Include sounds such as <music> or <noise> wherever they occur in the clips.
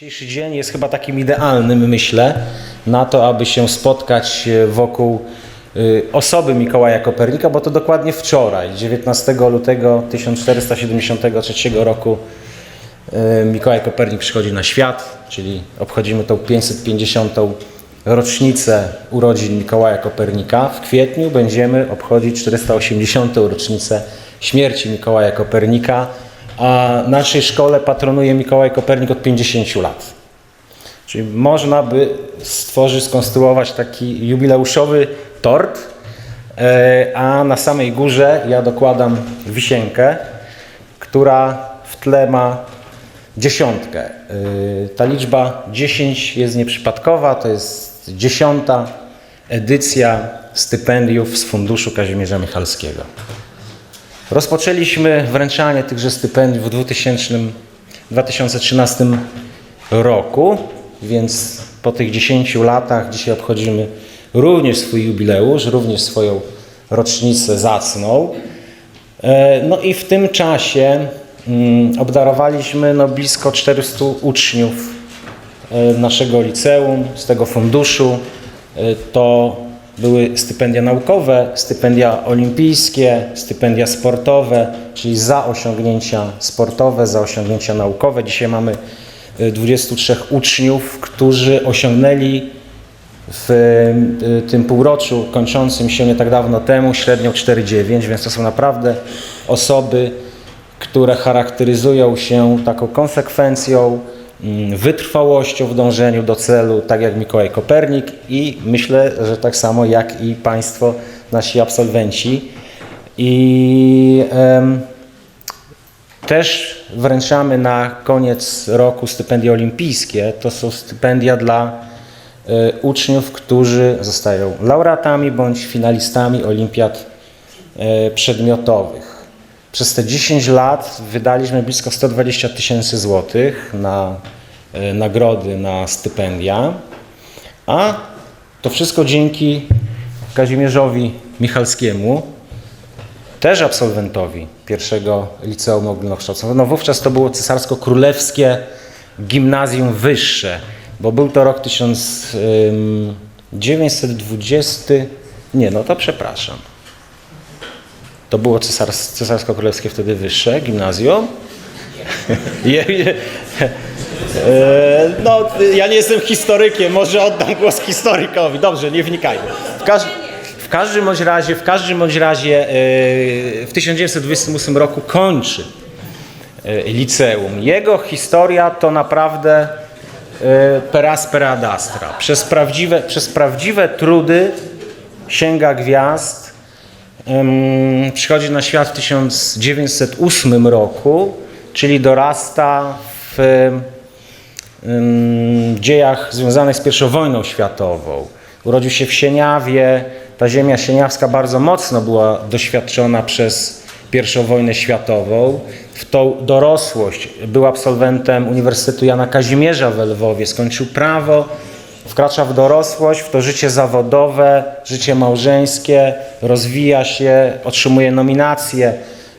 Dzisiejszy dzień jest chyba takim idealnym, myślę, na to, aby się spotkać e, wokół y, osoby Mikołaja Kopernika, bo to dokładnie wczoraj, 19 lutego 1473 roku y, Mikołaj Kopernik przychodzi na świat, czyli obchodzimy tą 550. rocznicę urodzin Mikołaja Kopernika. W kwietniu będziemy obchodzić 480. rocznicę śmierci Mikołaja Kopernika, a naszej szkole patronuje Mikołaj Kopernik od 50 lat. Czyli można by stworzyć, skonstruować taki jubileuszowy tort, e, a na samej górze ja dokładam wisienkę, która w tle ma dziesiątkę. E, Ta liczba 10 jest nieprzypadkowa, to jest dziesiąta edycja stypendiów z Funduszu Kazimierza Michalskiego. Rozpoczęliśmy wręczanie tychże stypendiów w 2000, 2013 roku, więc po tych 10 latach dzisiaj obchodzimy również swój jubileusz, również swoją rocznicę zacną. E, No i w tym czasie mm, obdarowaliśmy no, blisko 400 uczniów e, naszego liceum, z tego funduszu. E, To były stypendia naukowe, stypendia olimpijskie, stypendia sportowe, czyli za osiągnięcia sportowe, za osiągnięcia naukowe. Dzisiaj mamy e, 23 uczniów, którzy osiągnęli w y, tym półroczu kończącym się nie tak dawno temu średnią 4,9, więc to są naprawdę osoby, które charakteryzują się taką konsekwencją, wytrwałością w dążeniu do celu, tak jak Mikołaj Kopernik i myślę, że tak samo jak i Państwo, nasi absolwenci. I em, też wręczamy na koniec roku stypendia olimpijskie. To są stypendia dla e, uczniów, którzy zostają laureatami bądź finalistami olimpiad e, przedmiotowych. Przez te 10 lat wydaliśmy blisko 120 tysięcy złotych na e, nagrody, na stypendia, a to wszystko dzięki Kazimierzowi Michalskiemu, też absolwentowi pierwszego liceum ogólnokształcącego. No wówczas to było cesarsko-królewskie gimnazjum wyższe, bo był to rok 1920, nie no to przepraszam. To było cesars- cesarsko-królewskie wtedy wyższe gimnazjum. <laughs> E, No, ja nie jestem historykiem, może oddam głos historykowi. Dobrze, nie wnikajmy. W, każ- w każdym bądź razie, w każdym bądź razie e, w 1928 roku kończy e, liceum. Jego historia to naprawdę e, per aspera ad astra. Przez prawdziwe, przez prawdziwe trudy sięga gwiazd. Przychodzi na świat w 1908 roku, czyli dorasta w dziejach związanych z I wojną światową. Urodził się w Sieniawie. Ta ziemia sieniawska bardzo mocno była doświadczona przez I wojnę światową. W tą dorosłość był absolwentem Uniwersytetu Jana Kazimierza w Lwowie. Skończył prawo, wkracza w dorosłość, w to życie zawodowe, życie małżeńskie, rozwija się, otrzymuje nominacje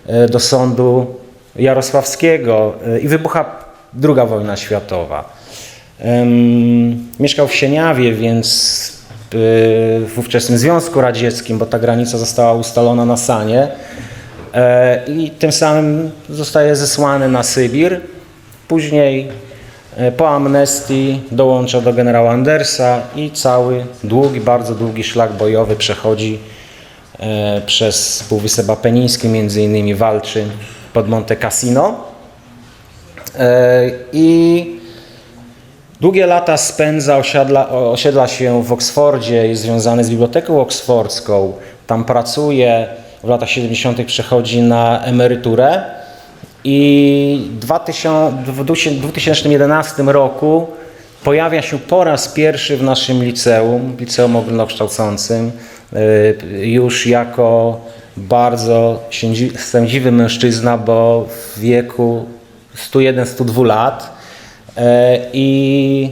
e, do sądu jarosławskiego e, i wybucha II wojna światowa. Mieszkał w Sieniawie, więc e, w ówczesnym Związku Radzieckim, bo ta granica została ustalona na Sanie i tym samym zostaje zesłany na Sybir. Później po amnestii dołącza do generała Andersa i cały długi, bardzo długi szlak bojowy przechodzi e, przez Półwysep Apeniński, między innymi walczy pod Monte Cassino. E, I Długie lata spędza, osiedla się w Oksfordzie, jest związany z Biblioteką Oksfordzką. Tam pracuje, w latach 70. przechodzi na emeryturę i w 2000 w 2011 roku pojawia się po raz pierwszy w naszym liceum, liceum ogólnokształcącym, y, już jako bardzo sędzi- sędziwy mężczyzna, bo w wieku 101-102 lat. E, I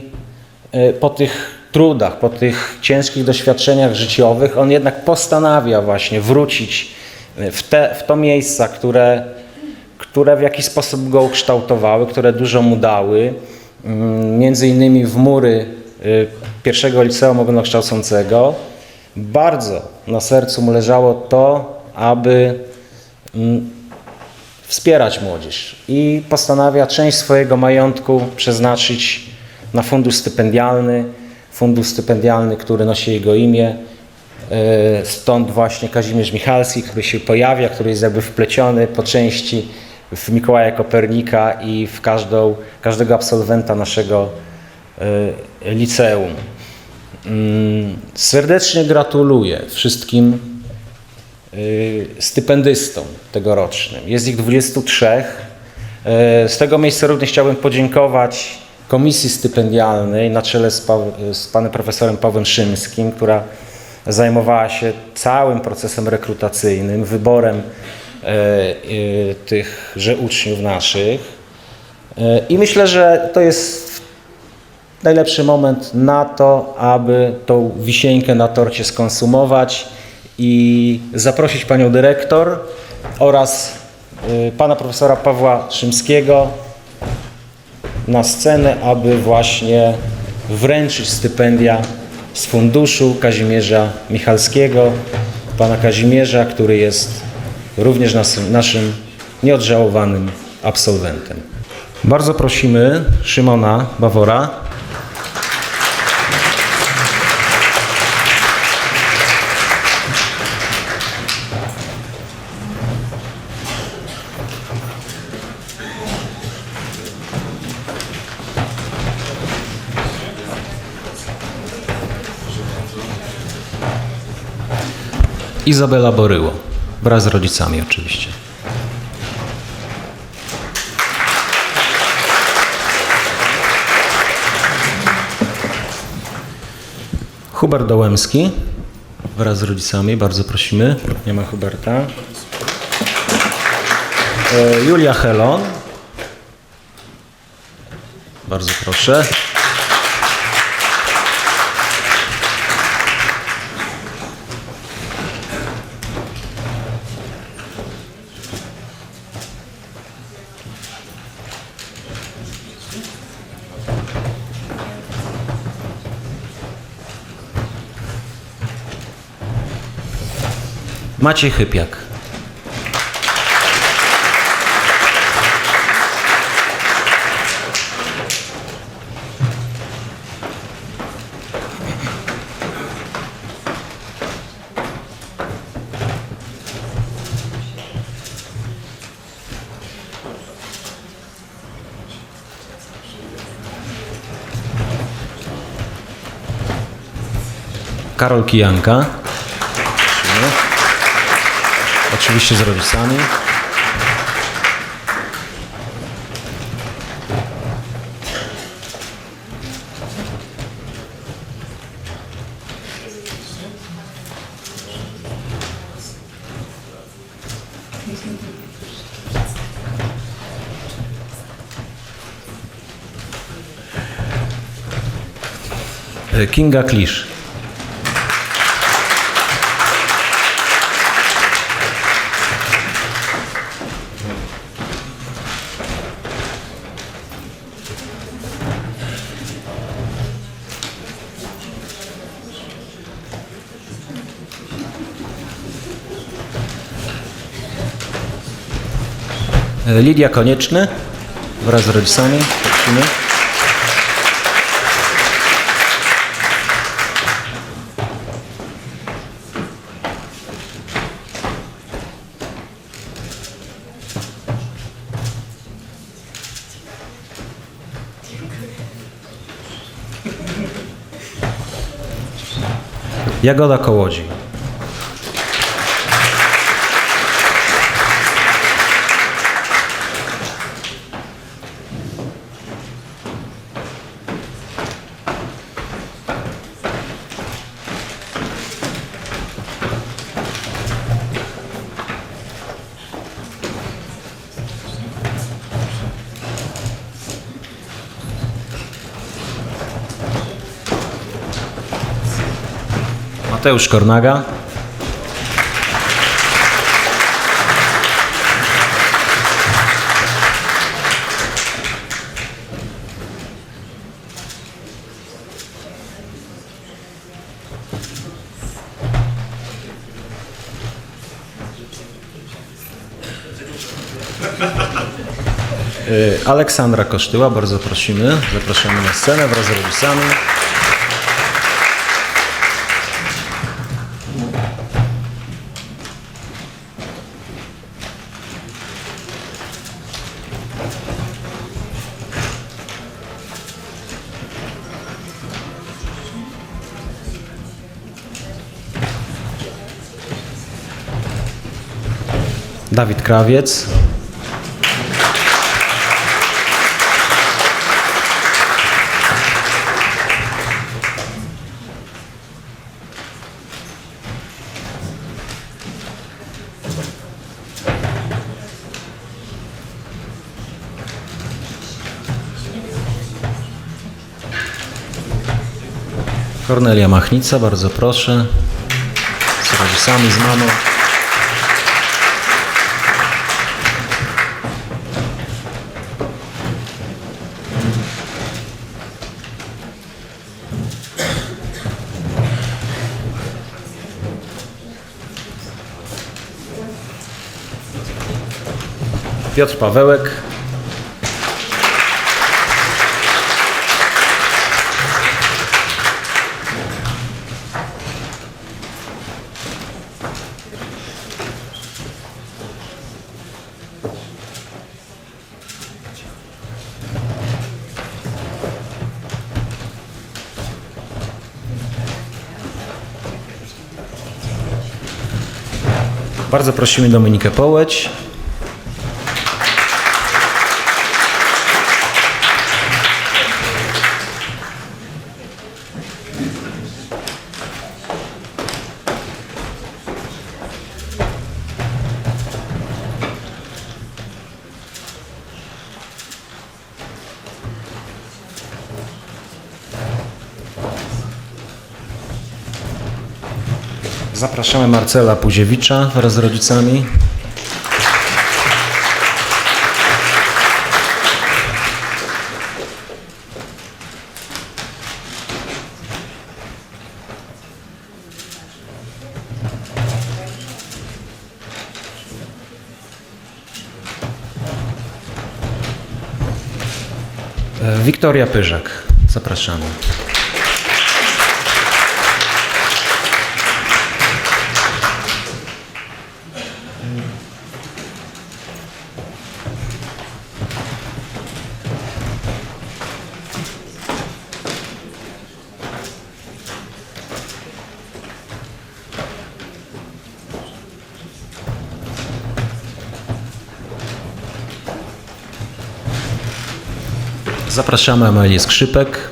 e, po tych trudach, po tych ciężkich doświadczeniach życiowych, on jednak postanawia właśnie wrócić w, te, w to miejsca, które, które w jakiś sposób go ukształtowały, które dużo mu dały. mm, między innymi w mury y, pierwszego liceum ogólnokształcącego. Bardzo na sercu mu leżało to, aby mm, wspierać młodzież i postanawia część swojego majątku przeznaczyć na fundusz stypendialny, fundusz stypendialny, który nosi jego imię. E, Stąd właśnie Kazimierz Michalski, który się pojawia, który jest jakby wpleciony po części w Mikołaja Kopernika i w każdą, każdego absolwenta naszego e, liceum. Mm, Serdecznie gratuluję wszystkim y, stypendystom tegorocznym. Jest ich 23. E, Z tego miejsca również chciałbym podziękować Komisji Stypendialnej na czele z, Paw- z panem profesorem Pawłem Szymskim, która zajmowała się całym procesem rekrutacyjnym, wyborem e, e, tychże uczniów naszych. E, I myślę, że to jest najlepszy moment na to, aby tą wisienkę na torcie skonsumować i zaprosić panią dyrektor oraz y, pana profesora Pawła Szymskiego na scenę, aby właśnie wręczyć stypendia z funduszu Kazimierza Michalskiego, pana Kazimierza, który jest również nas, naszym nieodżałowanym absolwentem. Bardzo prosimy Szymona Bawora. Izabela Boryło, wraz z rodzicami oczywiście. Hubert Dołęski, wraz z rodzicami, bardzo prosimy. Nie ma Huberta. E, Julia Helon. Bardzo proszę. Maciej Chypiak. Karol Kijanka. Oczywiście z rodzicami. E, Kinga Klisz. Lidia Konieczny wraz z rodzicami. Prosimy. Jagoda Kołodzi. Mateusz Kornaga. Y, Aleksandra Kosztyła, bardzo prosimy. Zapraszamy na scenę wraz z rodzicami. Dawid Krawiec. Kornelia Machnica, bardzo proszę. Z rodzicami, z mamą. Piotr Pawełek. Bardzo prosimy Dominikę Połeć. Zapraszamy Marcela Puziewicza wraz z rodzicami. E, Wiktoria Pyżak. Zapraszamy. Zapraszamy Amelię Skrzypek.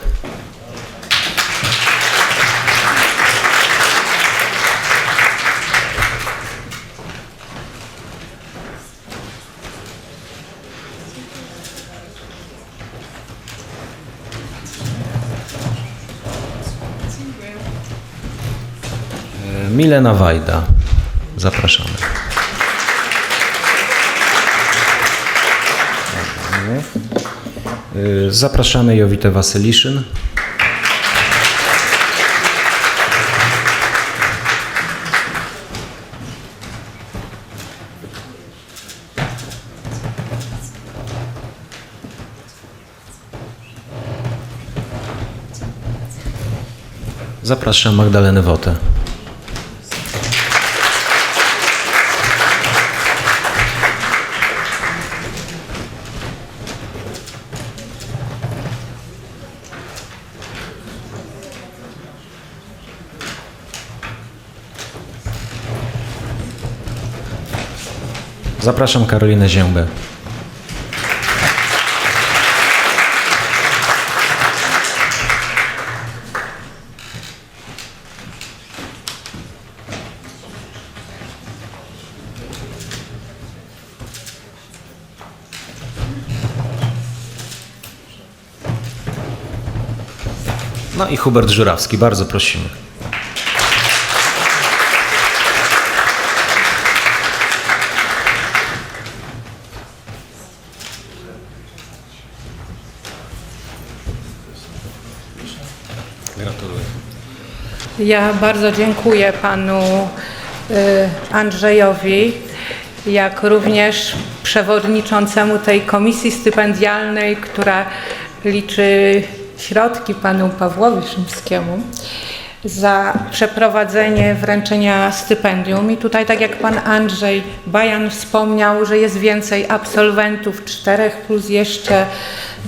E, Milena Wajda. Zapraszamy. Zapraszamy Jowitę Wasyliszyn. Zapraszam Magdalenę Wotę. Zapraszam Karolinę Ziębę. No i Hubert Żurawski, bardzo prosimy. Gratuluję. Ja bardzo dziękuję panu y, Andrzejowi, jak również przewodniczącemu tej komisji stypendialnej, która liczy środki panu Pawłowi Szymskiemu za przeprowadzenie wręczenia stypendium. I tutaj, tak jak pan Andrzej Bajan wspomniał, że jest więcej absolwentów, czterech plus jeszcze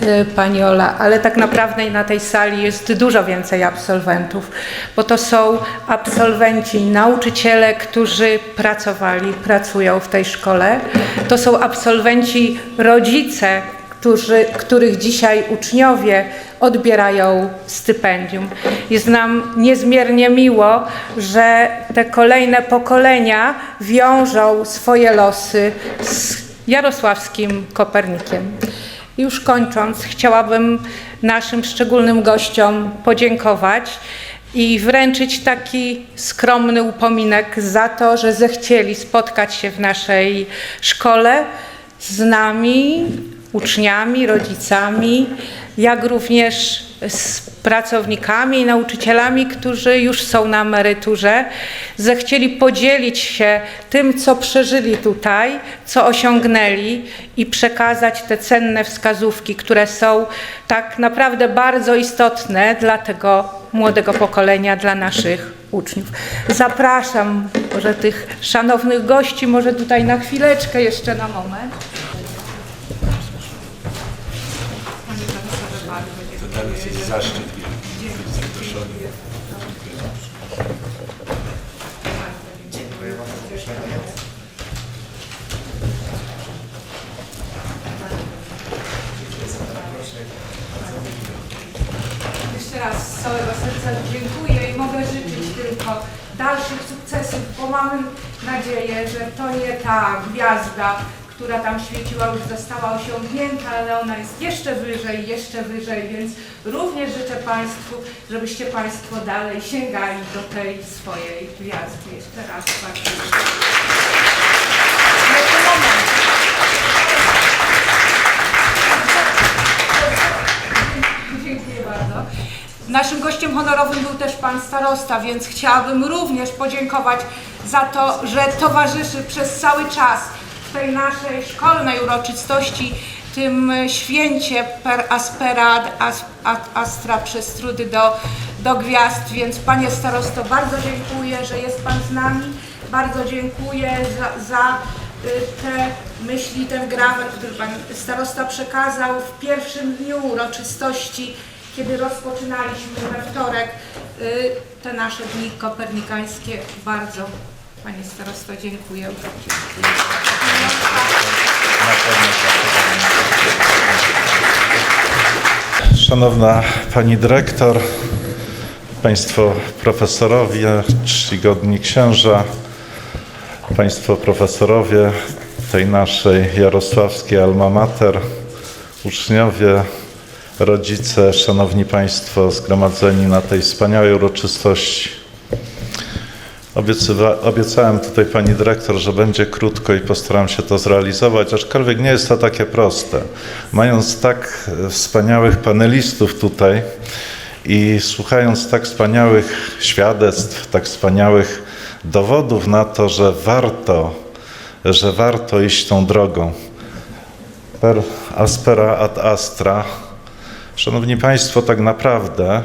y, pani Ola, ale tak naprawdę na tej sali jest dużo więcej absolwentów, bo to są absolwenci, nauczyciele, którzy pracowali, pracują w tej szkole. To są absolwenci, rodzice, którzy, których dzisiaj uczniowie odbierają stypendium. Jest nam niezmiernie miło, że te kolejne pokolenia wiążą swoje losy z Jarosławskim Kopernikiem. Już kończąc, chciałabym naszym szczególnym gościom podziękować i wręczyć taki skromny upominek za to, że zechcieli spotkać się w naszej szkole z nami, uczniami, rodzicami, jak również z pracownikami i nauczycielami, którzy już są na emeryturze, zechcieli podzielić się tym, co przeżyli tutaj, co osiągnęli i przekazać te cenne wskazówki, które są tak naprawdę bardzo istotne dla tego młodego pokolenia, dla naszych uczniów. Zapraszam może tych szanownych gości, może tutaj na chwileczkę jeszcze na moment. Zaszczyt być zaproszony. Jeszcze raz z całego serca dziękuję i mogę życzyć tylko dalszych sukcesów, bo mamy nadzieję, że to nie ta gwiazda, która tam świeciła, już została osiągnięta, ale ona jest jeszcze wyżej, jeszcze wyżej, więc również życzę Państwu, żebyście Państwo dalej sięgali do tej swojej gwiazdy. Jeszcze raz bardzo dziękuję. Bardzo. Naszym gościem honorowym był też pan starosta, więc chciałabym również podziękować za to, że towarzyszy przez cały czas tej naszej szkolnej uroczystości tym święcie per aspera as- astra przez trudy do, do gwiazd, więc panie starosto bardzo dziękuję, że jest pan z nami. Bardzo dziękuję za, za y, te myśli, ten grawer, który pan starosta przekazał w pierwszym dniu uroczystości, kiedy rozpoczynaliśmy we wtorek y, te nasze dni kopernikańskie. Bardzo panie starosto dziękuję. Szanowna Pani Dyrektor, Państwo Profesorowie, czcigodni księża, Państwo Profesorowie tej naszej jarosławskiej alma mater, uczniowie, rodzice, Szanowni Państwo zgromadzeni na tej wspaniałej uroczystości. Obiecywa, obiecałem tutaj pani dyrektor, że będzie krótko i postaram się to zrealizować, aczkolwiek nie jest to takie proste. Mając tak wspaniałych panelistów tutaj i słuchając tak wspaniałych świadectw, tak wspaniałych dowodów na to, że warto, że warto iść tą drogą. Per aspera ad astra. Szanowni Państwo, tak naprawdę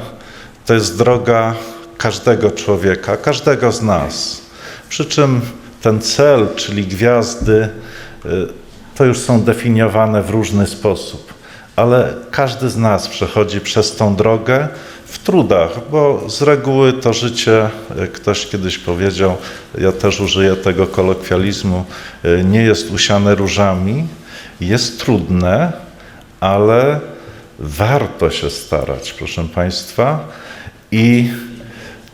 to jest droga każdego człowieka, każdego z nas. Przy czym ten cel, czyli gwiazdy, y, to już są definiowane w różny sposób, ale każdy z nas przechodzi przez tą drogę w trudach, bo z reguły to życie, jak ktoś kiedyś powiedział, ja też użyję tego kolokwializmu, y, nie jest usiane różami, jest trudne, ale warto się starać, proszę Państwa. I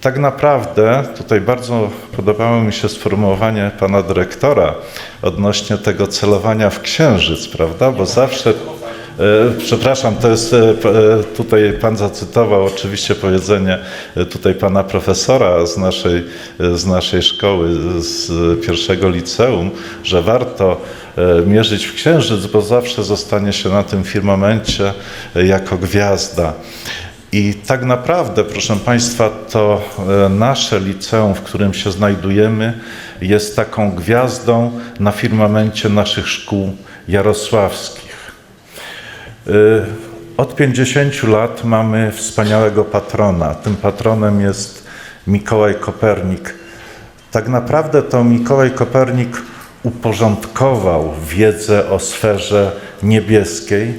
tak naprawdę tutaj bardzo podobało mi się sformułowanie pana dyrektora odnośnie tego celowania w księżyc, prawda? Bo zawsze. e, Przepraszam, to jest e, e, tutaj pan zacytował oczywiście powiedzenie tutaj pana profesora z naszej, z naszej szkoły, z pierwszego liceum, że warto mierzyć w księżyc, bo zawsze zostanie się na tym firmamencie jako gwiazda. I tak naprawdę, proszę Państwa, to e, nasze liceum, w którym się znajdujemy, jest taką gwiazdą na firmamencie naszych szkół jarosławskich. Y, Od 50 lat mamy wspaniałego patrona. Tym patronem jest Mikołaj Kopernik. Tak naprawdę to Mikołaj Kopernik uporządkował wiedzę o sferze niebieskiej.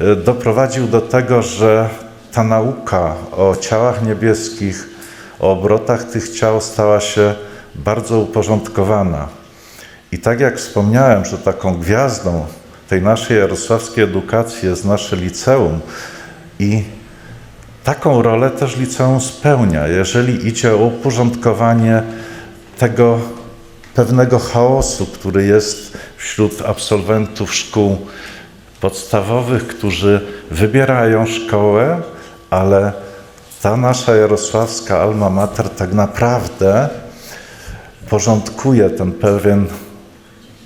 Y, Doprowadził do tego, że ta nauka o ciałach niebieskich, o obrotach tych ciał stała się bardzo uporządkowana. I tak jak wspomniałem, że taką gwiazdą tej naszej jarosławskiej edukacji jest nasze liceum i taką rolę też liceum spełnia, jeżeli idzie o uporządkowanie tego pewnego chaosu, który jest wśród absolwentów szkół podstawowych, którzy wybierają szkołę, ale ta nasza jarosławska alma mater tak naprawdę porządkuje ten pewien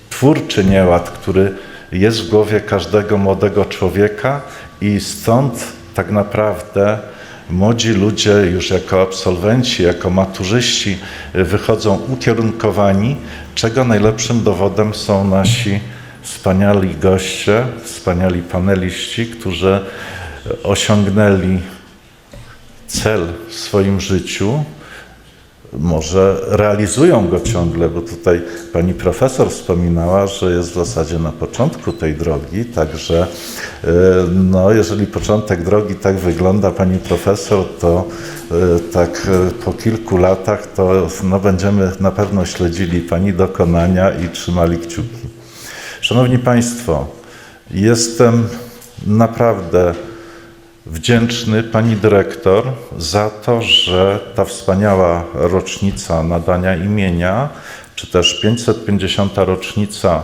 twórczy nieład, który jest w głowie każdego młodego człowieka i stąd tak naprawdę młodzi ludzie już jako absolwenci, jako maturzyści wychodzą ukierunkowani, czego najlepszym dowodem są nasi wspaniali goście, wspaniali paneliści, którzy osiągnęli cel w swoim życiu, może realizują go ciągle, bo tutaj pani profesor wspominała, że jest w zasadzie na początku tej drogi, także e, no, jeżeli początek drogi tak wygląda, pani profesor, to e, tak e, po kilku latach to no, będziemy na pewno śledzili pani dokonania i trzymali kciuki. Szanowni Państwo, jestem naprawdę wdzięczny pani dyrektor za to, że ta wspaniała rocznica nadania imienia, czy też 550. rocznica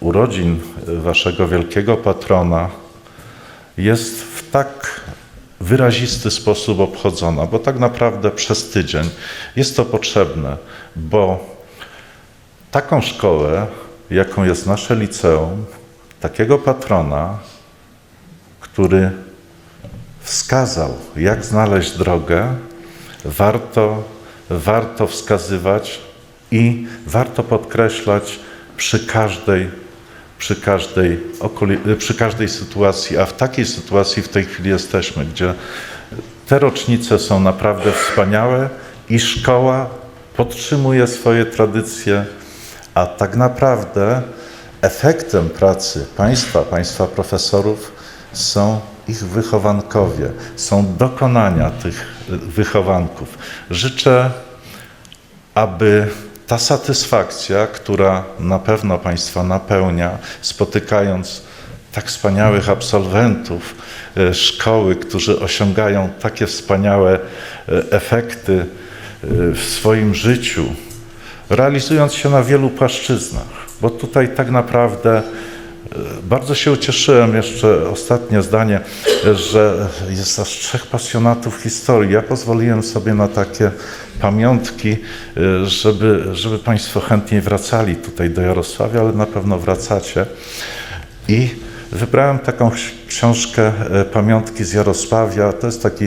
urodzin waszego wielkiego patrona jest w tak wyrazisty sposób obchodzona, bo tak naprawdę przez tydzień jest to potrzebne, bo taką szkołę, jaką jest nasze liceum, takiego patrona, który wskazał, jak znaleźć drogę, warto, warto wskazywać i warto podkreślać przy każdej, przy, każdej przy każdej sytuacji, a w takiej sytuacji w tej chwili jesteśmy, gdzie te rocznice są naprawdę wspaniałe i szkoła podtrzymuje swoje tradycje, a tak naprawdę efektem pracy państwa, państwa profesorów są ich wychowankowie, są dokonania tych wychowanków. Życzę, aby ta satysfakcja, która na pewno Państwa napełnia, spotykając tak wspaniałych absolwentów e, szkoły, którzy osiągają takie wspaniałe e, efekty w swoim życiu, realizując się na wielu płaszczyznach, bo tutaj tak naprawdę bardzo się ucieszyłem, jeszcze ostatnie zdanie, że jest aż trzech pasjonatów historii. Ja pozwoliłem sobie na takie pamiątki, żeby, żeby Państwo chętniej wracali tutaj do Jarosławia, ale na pewno wracacie. I wybrałem taką książkę e, Pamiątki z Jarosławia. To jest taki,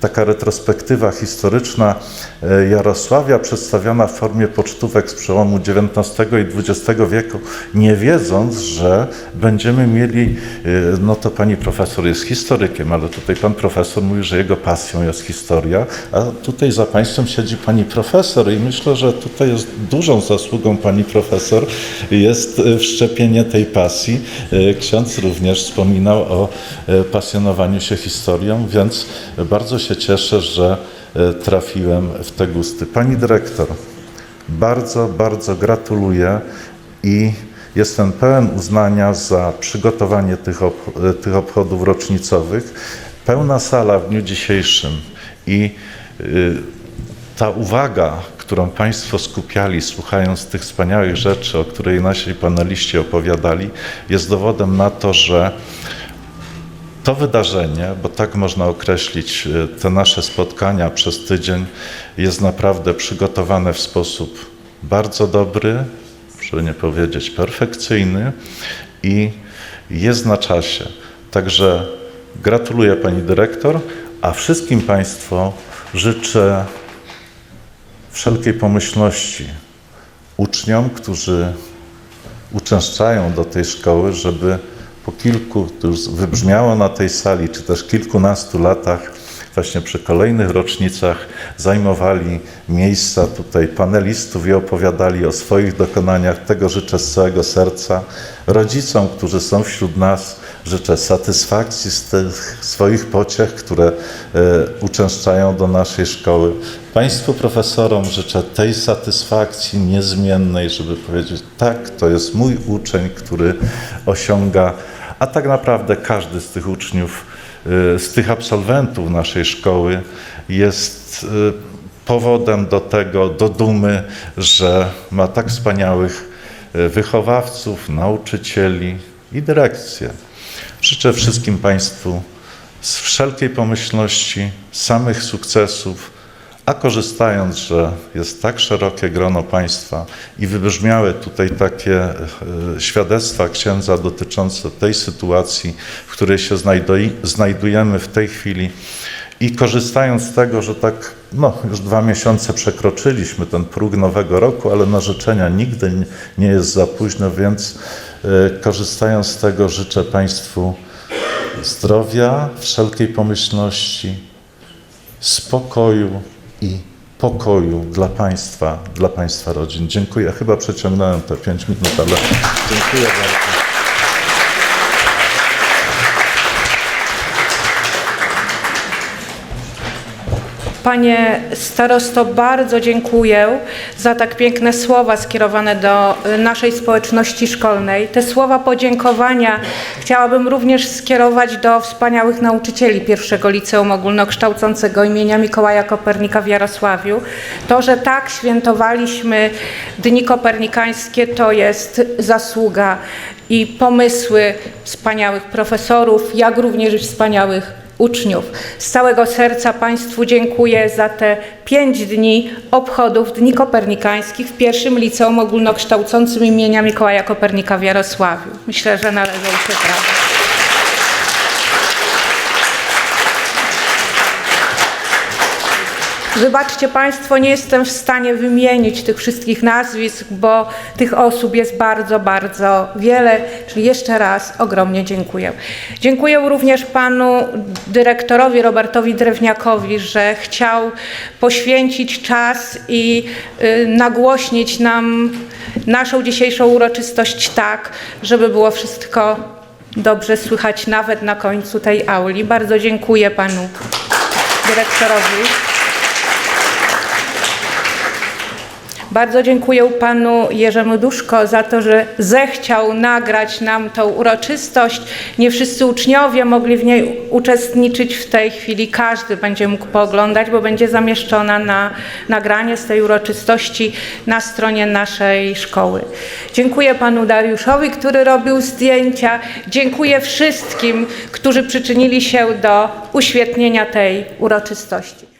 taka retrospektywa historyczna e, Jarosławia, przedstawiona w formie pocztówek z przełomu XIX i XX wieku, nie wiedząc, że będziemy mieli, e, no to pani profesor jest historykiem, ale tutaj pan profesor mówi, że jego pasją jest historia, a tutaj za państwem siedzi pani profesor i myślę, że tutaj jest dużą zasługą pani profesor jest wszczepienie tej pasji. Ksiądz również wspominał o e, pasjonowaniu się historią, więc bardzo się cieszę, że e, trafiłem w te gusty. Pani dyrektor, bardzo, bardzo gratuluję i jestem pełen uznania za przygotowanie tych, ob, tych obchodów rocznicowych. Pełna sala w dniu dzisiejszym i ta uwaga, którą Państwo skupiali, słuchając tych wspaniałych rzeczy, o której nasi paneliści opowiadali, jest dowodem na to, że to wydarzenie, bo tak można określić e, te nasze spotkania przez tydzień, jest naprawdę przygotowane w sposób bardzo dobry, żeby nie powiedzieć perfekcyjny i jest na czasie. Także gratuluję Pani Dyrektor, a wszystkim Państwu życzę wszelkiej pomyślności uczniom, którzy uczęszczają do tej szkoły, żeby po kilku, to już wybrzmiało na tej sali, czy też kilkunastu latach, właśnie przy kolejnych rocznicach zajmowali miejsca tutaj panelistów i opowiadali o swoich dokonaniach. Tego życzę z całego serca. Rodzicom, którzy są wśród nas, życzę satysfakcji z tych swoich pociech, które e, uczęszczają do naszej szkoły. Państwu profesorom życzę tej satysfakcji niezmiennej, żeby powiedzieć, tak, to jest mój uczeń, który osiąga, a tak naprawdę każdy z tych uczniów y, z tych absolwentów naszej szkoły jest y, powodem do tego, do dumy, że ma tak wspaniałych wychowawców, nauczycieli i dyrekcję. Życzę wszystkim Państwu z wszelkiej pomyślności, samych sukcesów, a korzystając, że jest tak szerokie grono państwa i wybrzmiały tutaj takie e, świadectwa księdza dotyczące tej sytuacji, w której się znajdujemy w tej chwili i korzystając z tego, że tak no, już dwa miesiące przekroczyliśmy ten próg nowego roku, ale na życzenia nigdy nie jest za późno, więc korzystając z tego życzę Państwu zdrowia, wszelkiej pomyślności, spokoju i pokoju dla Państwa, dla Państwa rodzin. Dziękuję. Chyba przeciągnąłem te pięć minut, ale dziękuję bardzo. Panie starosto, bardzo dziękuję za tak piękne słowa skierowane do y, naszej społeczności szkolnej. Te słowa podziękowania chciałabym również skierować do wspaniałych nauczycieli pierwszego liceum ogólnokształcącego imienia Mikołaja Kopernika w Jarosławiu. To, że tak świętowaliśmy Dni Kopernikańskie, to jest zasługa i pomysły wspaniałych profesorów, jak również wspaniałych uczniów. Z całego serca Państwu dziękuję za te pięć dni obchodów Dni Kopernikańskich w pierwszym liceum ogólnokształcącym imienia Mikołaja Kopernika w Jarosławiu. Myślę, że należą się brawa. Wybaczcie Państwo, nie jestem w stanie wymienić tych wszystkich nazwisk, bo tych osób jest bardzo, bardzo wiele. Czyli jeszcze raz ogromnie dziękuję. Dziękuję również Panu dyrektorowi Robertowi Drewniakowi, że chciał poświęcić czas i y, nagłośnić nam naszą dzisiejszą uroczystość tak, żeby było wszystko dobrze słychać nawet na końcu tej auli. Bardzo dziękuję Panu dyrektorowi. Bardzo dziękuję panu Jerzemu Duszko za to, że zechciał nagrać nam tą uroczystość. Nie wszyscy uczniowie mogli w niej uczestniczyć w tej chwili. Każdy będzie mógł pooglądać, bo będzie zamieszczona na nagranie z tej uroczystości na stronie naszej szkoły. Dziękuję panu Dariuszowi, który robił zdjęcia. Dziękuję wszystkim, którzy przyczynili się do uświetnienia tej uroczystości.